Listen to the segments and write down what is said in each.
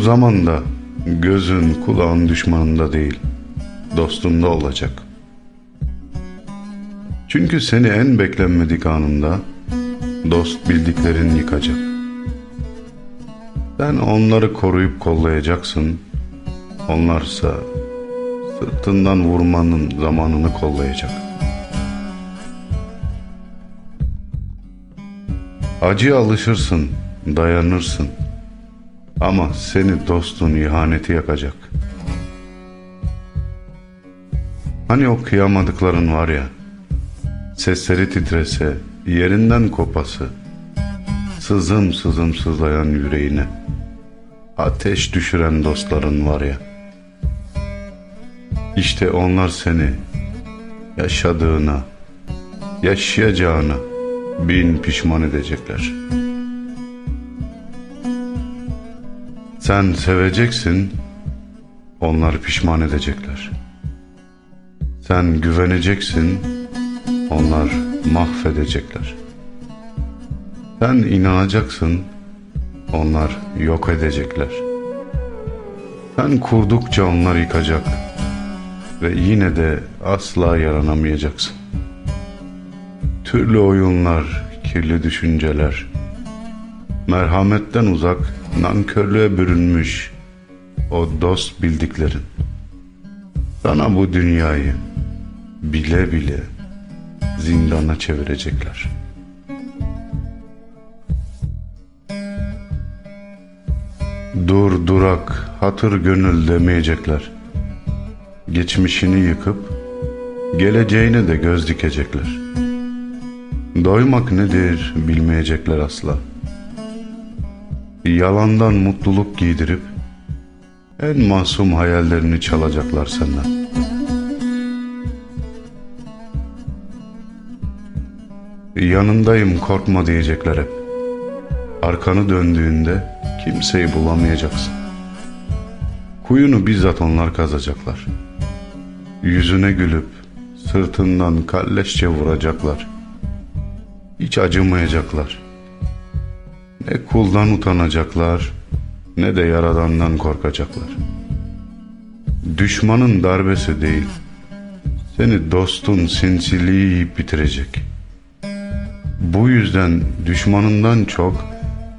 zaman da gözün kulağın düşmanında değil, dostunda olacak. Çünkü seni en beklenmedik anında dost bildiklerin yıkacak. Sen onları koruyup kollayacaksın, onlarsa sırtından vurmanın zamanını kollayacak. Acıya alışırsın, dayanırsın. Ama seni dostun ihaneti yakacak. Hani o kıyamadıkların var ya, sesleri titrese, yerinden kopası, sızım sızım sızlayan yüreğine, ateş düşüren dostların var ya. İşte onlar seni yaşadığına, yaşayacağına bin pişman edecekler. Sen seveceksin, onlar pişman edecekler. Sen güveneceksin, onlar mahvedecekler. Sen inanacaksın, onlar yok edecekler. Sen kurdukça onlar yıkacak ve yine de asla yaranamayacaksın. Türlü oyunlar, kirli düşünceler, merhametten uzak, nankörlüğe bürünmüş o dost bildiklerin. Sana bu dünyayı bile bile zindana çevirecekler. Dur durak, hatır gönül demeyecekler. Geçmişini yıkıp geleceğine de göz dikecekler. Doymak nedir bilmeyecekler asla. Yalandan mutluluk giydirip en masum hayallerini çalacaklar senden. Yanındayım korkma diyecekler hep. Arkanı döndüğünde kimseyi bulamayacaksın. Kuyunu bizzat onlar kazacaklar. Yüzüne gülüp sırtından kalleşçe vuracaklar. Hiç acımayacaklar. Ne kuldan utanacaklar ne de yaradandan korkacaklar. Düşmanın darbesi değil, seni dostun sinsiliği yiyip bitirecek. Bu yüzden düşmanından çok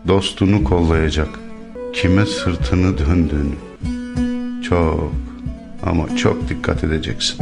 dostunu kollayacak. Kime sırtını döndüğünü. Çok ama çok dikkat edeceksin.